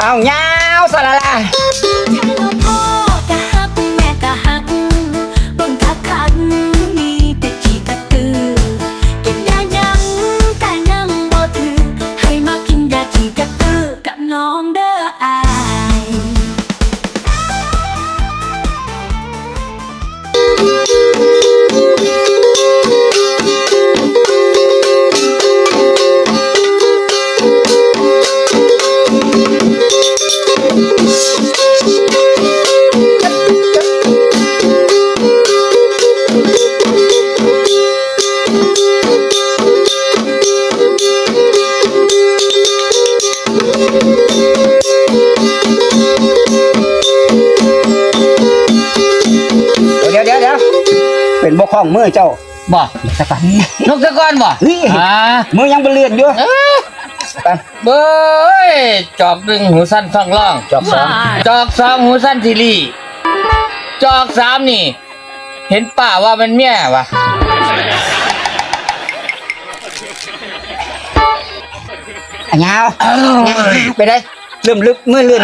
เอาเงาวสละละ องมือเจ้าบ่สปันนกตะกอนบ่เฮ้ยอ่ามือยังบเลือนอยู่เอ้ยไปเบ้ยจอกหนึ่งหูสั้นท่องร่อง จอบสองจอกสองหูสั้นทีรีจอกสามนี่ เห็นป่าว่ามันเมียวะอะยาวไปได้เริ่มลึกมือเลื่อน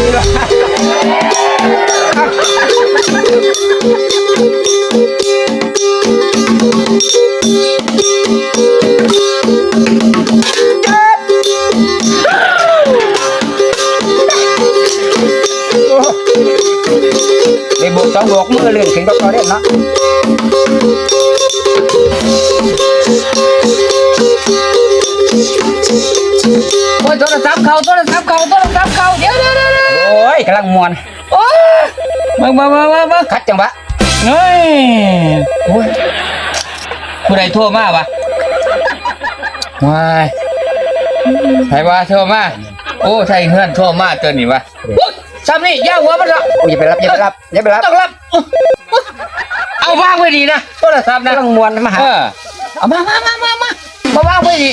หำตั้งดีๆเลยเดี๋ มวนโอ้ยมามามามามาคัดจังหวะเฮ้ยโอ้ยผู้ใดโทรมาวะว้ายใครว่าโทรมาโอ้ใช่เพื่อนโทรมาเจอนี่วะอุ๊ยซ้ำนี่ย่าหัวมันละโอ้ยอย่าไปรับอย่าไปรับอย่าไปรับต้องรับ เอาวางไว้ดีนะโทรศัพท์นะ กำลังมวนมาหาเออเอามามามามามา มาวางไว้ดี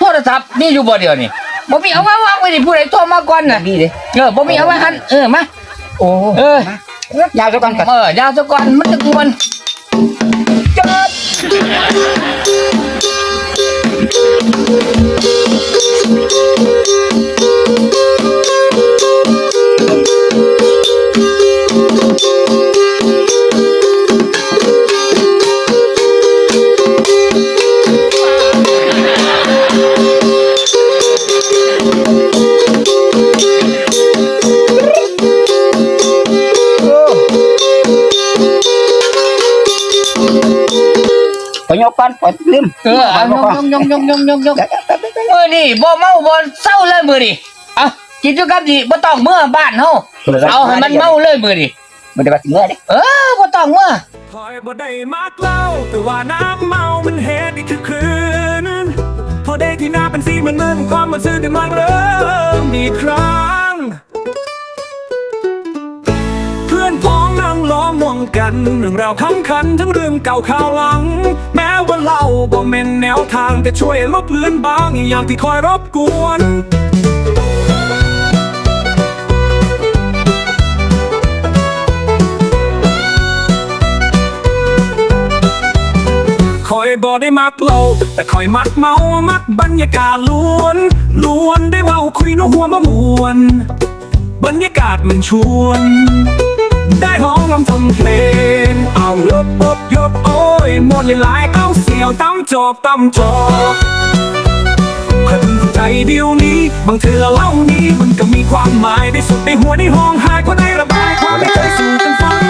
โทรศัพท์นี่อยู่บ่เดียวนี่ บ่มีเอามาวางไว้ดิผู้ใดโทรมาก่อนน่ะดีเลยเออบ่มีเอาไว้หันเออมาโอ้เออยาวซะก่อนก่อนเออยาวซะก่อนมันจะกวนจบ ลืมเออเอายกยกยกยกยกยกเออนี่บ่เมาบ่เศร้าเลยมื้อนี่เอากิจกรรมนี่บ่ต้องเมื่อบ้านเฮาเอาให้มันเมาเลยมื้อนี่มันได้ว่าสิเมื่อเด้เออบ่ต้องเมื่อคอยบ่ได้มักเหล้าแต่ว่าน้ำเมามันเหตุอีกคือคืนพอได้ที่หน้าเป็นสีมันมึนความมันซื่อกันมันเริ่มอีกครั้งเพื่อนพ้อง วงกัน เรื่องราวค้ำคันทั้งเรื่องเก่าข่าวหลัง แม้ว่าเล่าบ่เม่นแนวทางแต่ช่วยลบเลือนบางอย่างที่คอยรบกวนคอยบอได้มักเล่าแต่คอยมักเมามักบรรยากาศล้วน ล้วนได้เว่าคุยนหัวมะมวน บรรยากาศมันชวน ได้ห้องลำทำเพลงเอาลุบอบยบโอ้ยหมดหลายเอาเสียวตั้มจบตั้มจบคนใจเดียวนี้ บางเธอเล่านี้ มันก็มีความหมายได้สุดในหัวในห้องหายคนได้ระบายความในใจสู่กันฟัง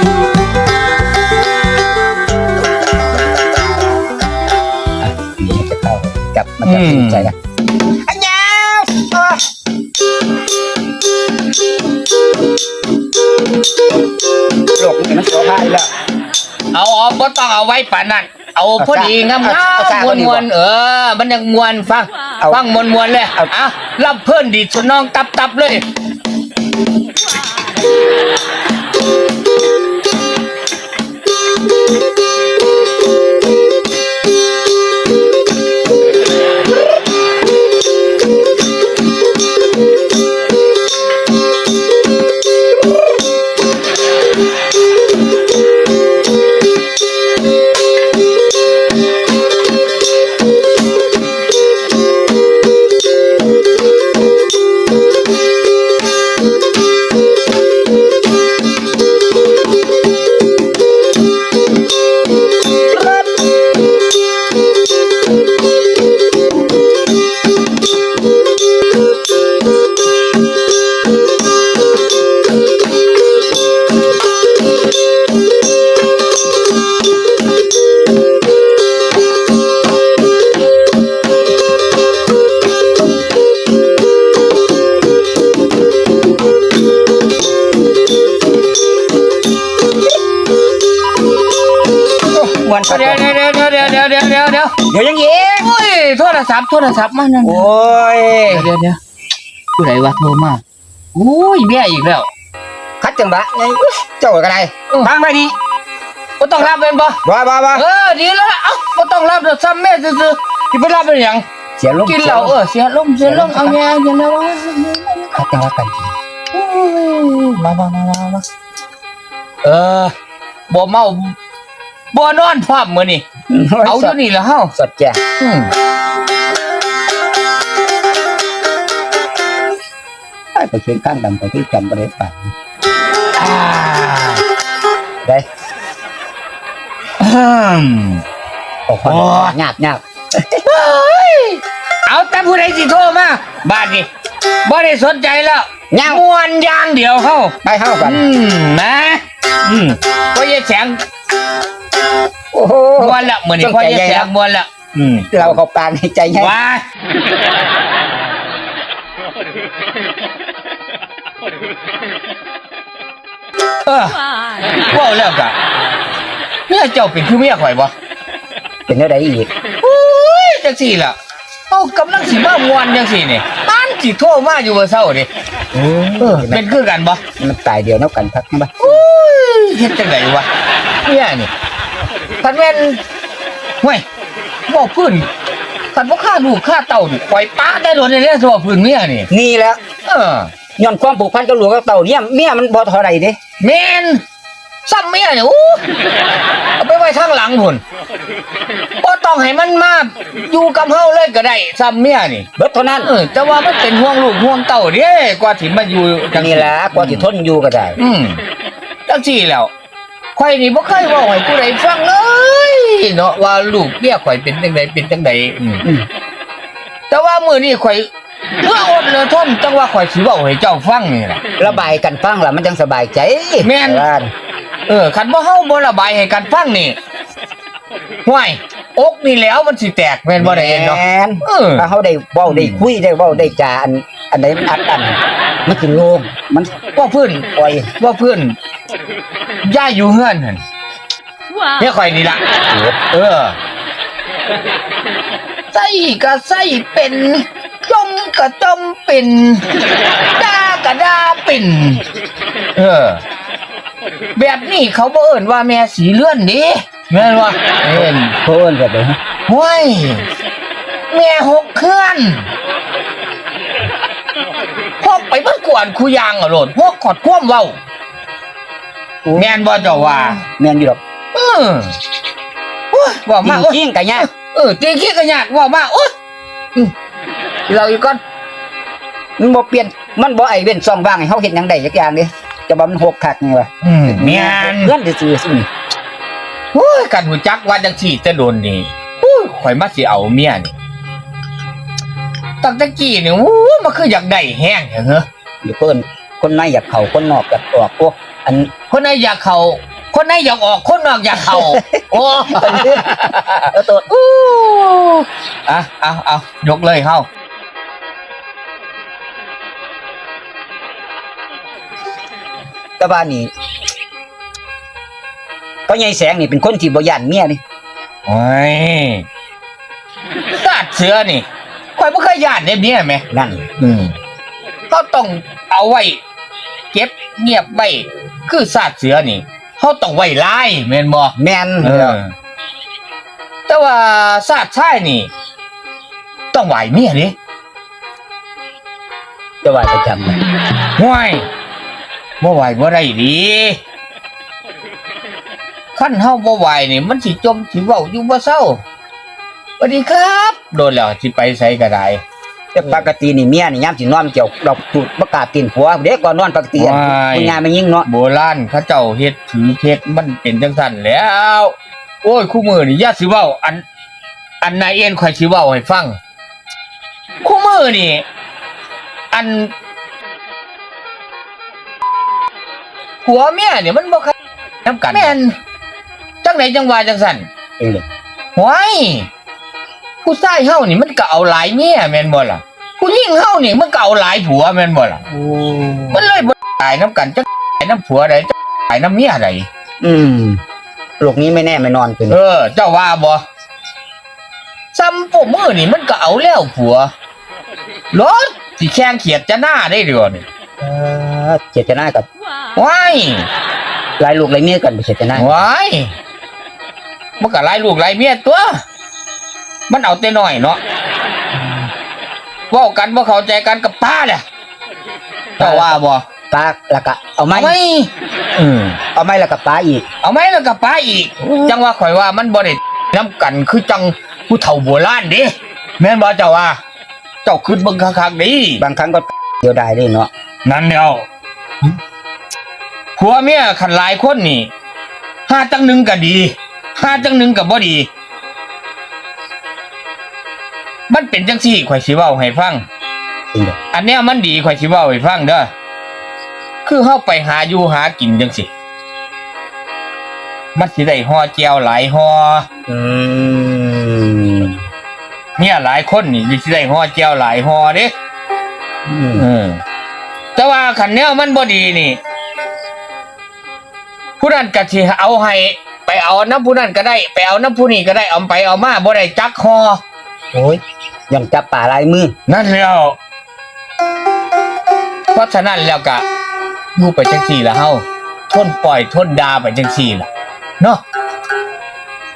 อะนี่จะเข้ากับมันจะสนใจนะ มันโซฟาอีกแล้ว เอาเอาบ่ต้องเอาไว้ป่านนั้นเอาพอดีงามเอาเอาซ่าๆมก็วนดีมกวว่านๆเออ มันยังมวนฟังเอาฟังมวนมวนๆเลยเอา อะรับเพิ่นดีดสุน้องตับตับๆเลยม ดี๋ยวเดี๋ยวเดี๋ยวยังยิงโอ้ยโทรศัพท์โทรศัพท์มานั่นโอ้ยเดี๋ยวเดี๋ยวผู้ใดวะโทรมาโอ้ยแม่อีกแล้วคัดจังบะไงเจ้าก็ได้เออฟังไปนี่บ่ต้องรับเป็นบ่บ้าบ้าบ้าเออดีแล้วเอ้าบ่ต้องรับเด้อซ้ำแม่ซื่อๆสิไปรับเป็นหยังเสียลมกินเหล้าเออเสียลมเสียลมเอาแง่อย่าแล้ววะคัดจังว่ากันโอ้ยมามามามามาเออบ่เมาบ่นอนพร้อมมื้อนี่ เอาอยู่นี่ละเฮาสดแจ้งอืมไปเขียนข้างดำไปที่จำประเด็นป่ะอ่าได้อืมโอ้โหโอ้ยยากยากเอาแต่ผู้ใดสิโทรมาบ้านนี้บ่ได้สนใจแล้วยากม่วนอย่างเดียวเฮาไปเข้ากันอืมนะอืมพ่อเยแสง โอ้โหม่วนละมื้อนี้ต้องพ่อใจเยใหญ่แสงนะม่วนละอืมเราเข้าปากในใจให้ว้าเออเว่าแล้วกะเมียเจ้าเป็นคือเมียข่อยบ่เป็นอะไรอีกโอ้ยจังสี่ล่ะเอากำลังสิมามวนจังสี่นี่บ้านสิโทรมาอยู่เมื่อเช้านี่เอเออเป็นคือกันบ่มันตายเดียวนับกันพักนะบ้าโอ้ยเฮ็ดจังไดวะเนี่ยนี่ คันแม่นห่วยบ่พื้นคันบ่ฆ่าลูกฆ่าเต้านี่ปล่อยป้าได้โดนได้แล้วตัวพื้นเมียนี่ นี่แหล้วเออ ย้อนความผูกพันกับหลวงกับเต่าเนี่ยเมียมันบ่เท่าไรเด้แม่นซ้ำเมียเนี่ยโอ้เอาไปไว้ทางหลังพุ่นบ่ต้องให้มันมาอยู่กับเฮาเลยก็ได้ซ้ำเมียนี่เบิดเท่านั้นเออแต่ว่ามันเป็นห่วงลูกห่วงเต้าเด้กว่าสิมาอยู่จังนี่แหละกว่าสิทนอยู่ก็ได้ อืมจังซี่แล้ว ข่อยนี่บ่เคยเว้าให้ผู้ใดฟังเลยเนาะว่าลูกเมียข่อยเป็นจังไดเป็นจังไดอืมอืมแต่ว่ามื้อนี้ข่อยเมื่ออดเลยทนจังว่าข่อยสิเว้าให้เจ้าฟังนี่ล่ะ ระบายกันฟังล่ะมันจังสบายใจแม่น ว่า เออคันบ่เฮาบ่ระบายให้กันฟังนี่ ห่วยอกนี่แหล้วมันสิแตกแม่นบ่ได้เองเนาะ แม่นเออ ถ้าเขาได้เว้าได้คุยได้เว้าได้จาอันอันใดมันอัดอันมันสิโล่งมันว่าพื้นปล่อยว่าพื้นย่าอยู่เฮือนหั่นเนี่ยข่อยนี่ล่ะเออใส่ก็ใส่เป็นจมก็จมเป็นด่าก็ด่าเป็นเออ แบบนี้เขาบ่เอิ้นว่าแม่สีเลื่อนดิ แม่นว่าเอิ้นโพิ่นก็ได้ห้วยแม่หกเคลื่อนพกไปเมื่อกวนคูยางอะโลดพวกขอดความเว้าแม่นบ่เจ้าว่าแม่นอยู่ดอกเออโอ้ยว่าจริมางโอ้ยจริงๆก็ยากเออตีขี้กันยากว่ามาโอ๊ยอืมเราอีกก่อนมันบ่เปลี่ยนมันบ่ไอ้เว้นซ่องว่างให้เฮาเฮ็ดหยังได้จักอย่างเด้จะว่ามันหกคักนี่ว่ะอืมเมียนเพื่อนซื่อๆสิ โอ้ยกันหูจักว่าจังสี่จะโดนนี่โอ้ยข่อยมาสิเอาเมียนี่ตั้งแต่กี้นี่โอ้ยมันคืออยากได้แห้งเหรออยู่เพิ่นคนในอยากเข้าคนนอกอยากออกพวกอันคนไหนอยากเขาคนไหนอยากออกคนนอกอยากเข้าโอ้แล้วตัวอะเอาเอายกเลยเข้าตะบ้านนี่ เพราะยายแสงนี่เป็นคนที่บ่ย่านเมียนี่โอ้ยซาดเสือนี่ข่อยบ่เคยย่านเด้เนี่ยแหมนั่นอืมเขาต้องเอาไว้ เก็บเงียบไว้คือซาดเสือนี่เขาต้องไว้ลายแม่นบ่แม่นเออแต่ว่าซาดชายนี่ ต้องไหวเมียดิจะว่าประจำเลยห่วยบ่ไหวบ่ได้ดี ขั้นเฮาบ่ไหวนี่มันสิจมสิเว้าอยู่บ่เศร้าสวัสดีครับ โดนแล้วสิไปไสก็ได้แต่ปกตินี่เมียนี่ยามสินอนเกี่ยวดอกตูดประกล้าศตีนผัวเด็กก่อนนอนปกติอะว้ายคุณยายไม่ยิ่งเนาะโบราณเขาเจ้าเฮ็ดถือเพชรมันเป็นจังซั่นแหล้ว โอ้ยคู่มือนี่อย่าสิเว้าอัน อันนายเอ็นข่อยสิเว้าให้ฟัง คู่มือนี่ อันผัวเมียเนี่ยมันบ่คันำกันแม่น จังไหนจังว่าจังซั่นเองเลยหวายผู้ชายเฮานี่มันก็เอาหลายเมียแม่นบ่ล่ะ ผู้หญิงเฮานี่มันก็เอาหลายผัวแม่นบ่ล่ะมันเลยบ่ตายน้ำกันจักตายน้ำผัวใดจักตายน้ำเมียใดอืมโลกนี้ไม่แน่ไม่นอนเป็นเออ เจ้าว่าบ่ซ้ำพวกมือนี่มันก็เอาแล้วผัวรถสิแข่งเขียดจะหน้าได้เดี๋ยวนี่เออเจตนากับว้ายหลายลูกหลายเมียกันบ่เจตนาว้าย มันก็หลายลูกหลายเมียตัว มันเอาแต่น้อยเนาะเว้ากันบ่เข้าใจกันกับป้าเนี่ยเจ้าว่าบ่ปลาแล้วก็เอาไม้เอาไหมอืมเอาไม้แล้วก็ปลาอีก เอาไหมแล้วกับป้าอีก จังว่าข่อยว่ามันบ่ได้น้ำกันคือจังผู้เฒ่าโบราณเดิแม่นบ่เจ้าว่า เจ้าคิดเบิ่งคักๆดิบางครั้งก็เดียวได้เลยเนาะนั่นเดียวผัวเมียขันหลายคนนี่ห้าจังหนึ่งก็ดี ห้าจังหนึ่งก็บ่ดี มันเป็นจังซี่ข่อยสิเว้าให้ฟังจริงเด้ออันเนี้ยมันดีข่อยสิเว้าให้ฟังเด้อ คือเฮาไปหาอยู่หากินจังสิมันสิได้ห่อแจวหลายห่ออืมเนี่ยหลายคนนี่สิได้ห่อแจวหลายห่อเด้ อืม อืมแต่ว่าคันแนวมันบ่ดีนี่ ผู้นั้นก็สิเอาให้ ไปเอาน้ำผู้นั้นก็ได้ ไปเอาน้ำผู้นี้ก็ได้เอาไปเอามาบ่ได้จักห่อโอ้ยยังจับป่าลายมือ นั่นแล้วเพราะฉะนั้นแล้วก็อยู่ไปจังซี่ละเฮาทนปล่อยทนดาไปจังซี่ล่ะเนาะ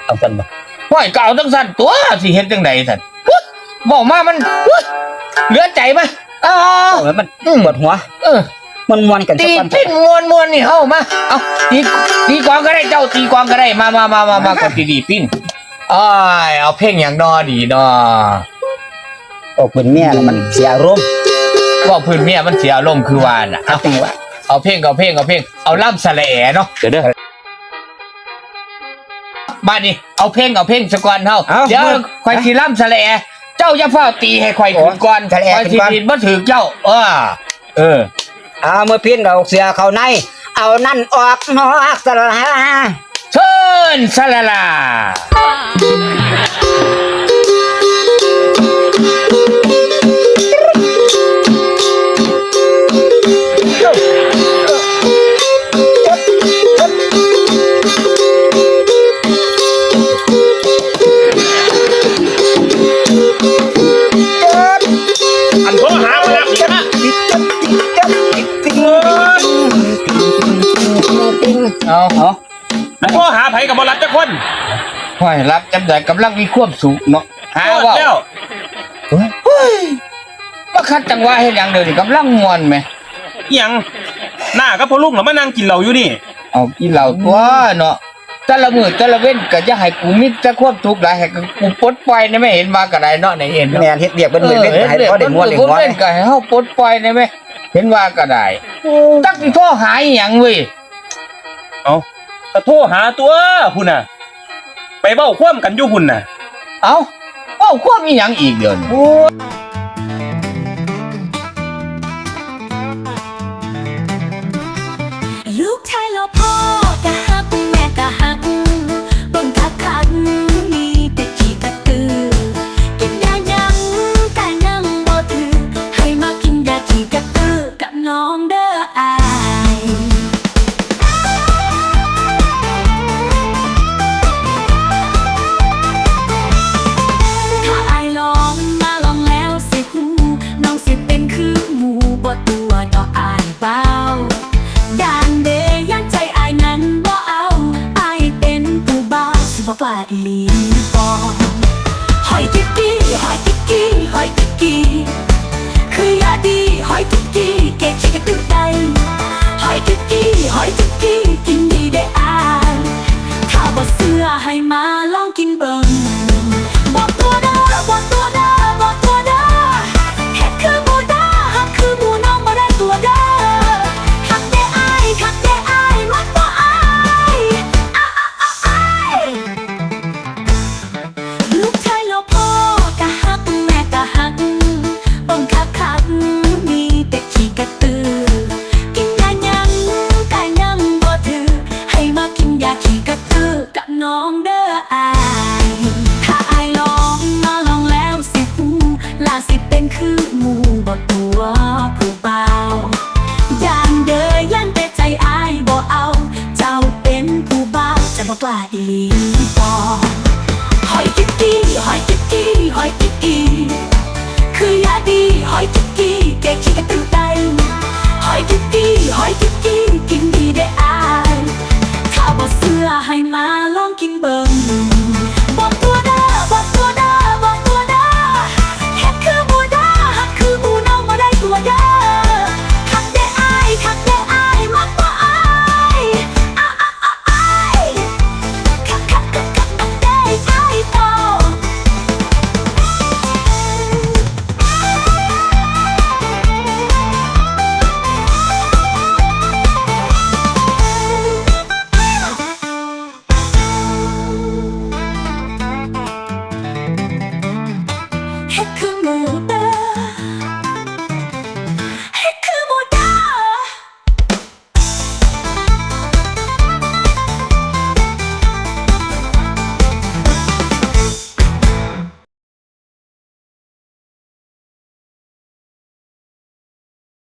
เอากันบ่ปล่อยก็เอาจังซั่นตัวสิเฮ็ดจังไดซั่นอุ๊ยบอกมามันอุ๊ยเหลือใจมั้ยอ้าเอาแล้วมันอืมปวดหัว เออ มันมวนกันสัตีกวันปิ้นมวนมวนนี่เฮามาเอาตีตีกลองก็ได้เจ้าตีกลองก็ได้มามามามามากดตีดีปิ้นอ้ายเอาเพลงอย่างนอดีนอออกเป็นเมียแล้วมันเสียอารมณ์ว่าพื้นเมียมันเสียอารมณ์คือวาน่ะเอาเอาจังหวะเอาเพลงเอาเพลงเอาเพลงเอาล่ำสะแหลเนาะเดี๋ยวเด้อบ้านนี้เอาเพลงเอาเพลงสะก่อนเฮาเอาเดี๋ยวคอยสิล่ำสะแหลเจ้าอย่าเฝ้าตีให้คอยขึ้นก่อนโอ้สะแหลคอยขึ้สินก่อน ดีดบ่ถือเจ้าเออเออ เอาเมื่อพินเราเสียเขาใน เอานั่นออกนอกสลาเชิญสลาลา เอาเอาอันโทรหาไผกับบรับจักคนห้อยรับจำได้กำลังมีความสุขเนาะหาโทษว่าแล้วมาคัดจังหวะเฮ็ดหยังเดี๋ยวนี้กำลังม่วนไหมอิหยังหน้าก็พอลุงเรามานั่งกินเหล้าอยู่นี่ เอากินเหล้าตัวเนาะแต่ละมื้อแต่ละเว้นก็จะให้กูมีแต่ความทุกข์หลายให้กูปลดปล่อยได้ไหมเห็นมาก็ได้เนาะในเห็นเนาะ แม่นเฮ็ดเรียกเป็นมือเป็นให้พอได้ม้วนได้เออหัวเฮ็ดเว้นก็ให้เฮาปลดปล่อยได้ไหมเห็นว่าก็ได้ตักสิโทรหาอีหยังเว้ย เอาก็โทรหาตัวพุ่นน่ะ ไปเบ้าคว่ำกันอยู่พุ่นน่ะ เอ้าเว้าความอีหยังอีกเดี๋ยวนี้ลูกชายแล้วพ่อ อีห